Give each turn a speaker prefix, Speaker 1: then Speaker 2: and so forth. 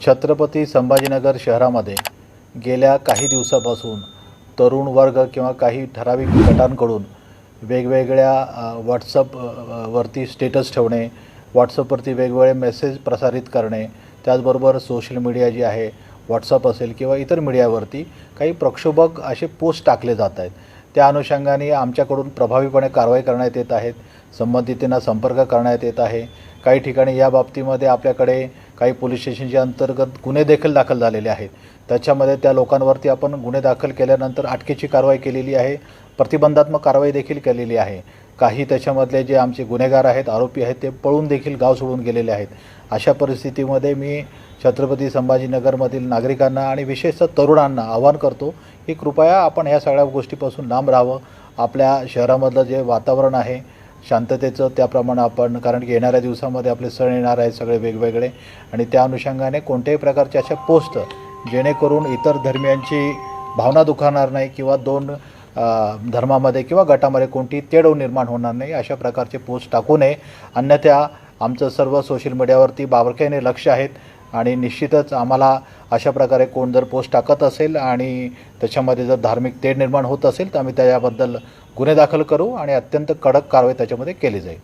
Speaker 1: छत्रपती संभाजीनगर शहरामध्ये गेल्या काही दिवसापासून तरुण वर्ग किंवा काही ठराविक गटांकडून वेगवेगळ्या व्हॉट्सअप वरती स्टेटस ठेवणे व्हॉट्सअपवरती वेगवेगळे मेसेज प्रसारित करणे त्याचबरोबर सोशल मीडिया जी आहे व्हॉट्सअप असेल किंवा इतर मीडियावरती काही प्रक्षोभक असे पोस्ट टाकले जात आहेत. त्या अनुषंगाने आमच्याकडून प्रभावीपणे कारवाई करण्यात येत आहेत संबंधितांना संपर्क करण्यात येत आहे. काही ठिकाणी या बाबतीमध्ये आपल्याकडे काही पोलीस स्टेशनच्या अंतर्गत गुन्हे देखील दाखल झालेले आहेत. त्याच्यामध्ये त्या लोकांवरती आपण गुन्हे दाखल केल्यानंतर अटकेची कारवाई केलेली आहे. प्रतिबंधात्मक कारवाई देखील केलेली आहे. काही त्याच्यामधले जे आमचे गुन्हेगार आहेत आरोपी आहेत ते पळून देखील गाव सोडून गेलेले आहेत. अशा परिस्थितीमध्ये मी छत्रपती संभाजीनगरमधील नागरिकांना आणि विशेषतः तरुणांना आवाहन करतो की कृपया आपण ह्या सगळ्या गोष्टीपासून लांब राहावं. आपल्या शहरामधलं जे वातावरण आहे शांततेचं त्याप्रमाणे आपण कारण की येणाऱ्या दिवसामध्ये आपले सण येणार आहेत सगळे वेगवेगळे आणि त्या अनुषंगाने कोणत्याही प्रकारचे अशा पोस्ट जेणेकरून इतर धर्मियांची भावना दुखावणार नाही किंवा दोन धर्मामध्ये किंवा गटामध्ये कोणतीही तेढ निर्माण होणार नाही अशा प्रकारचे पोस्ट टाकू नये. अन्यथा आमचं सर्व सोशल मीडियावरती बारकाईने लक्ष आहेत आणि निश्चितच आम्हाला अशा प्रकारे कोण जर पोस्ट टाकत असेल आणि त्याच्यामध्ये जर धार्मिक तेढ निर्माण होत असेल तर आम्ही त्याच्याबद्दल गुन्हे दाखल करू आणि अत्यंत कडक कारवाई त्याच्यामध्ये केली जाईल.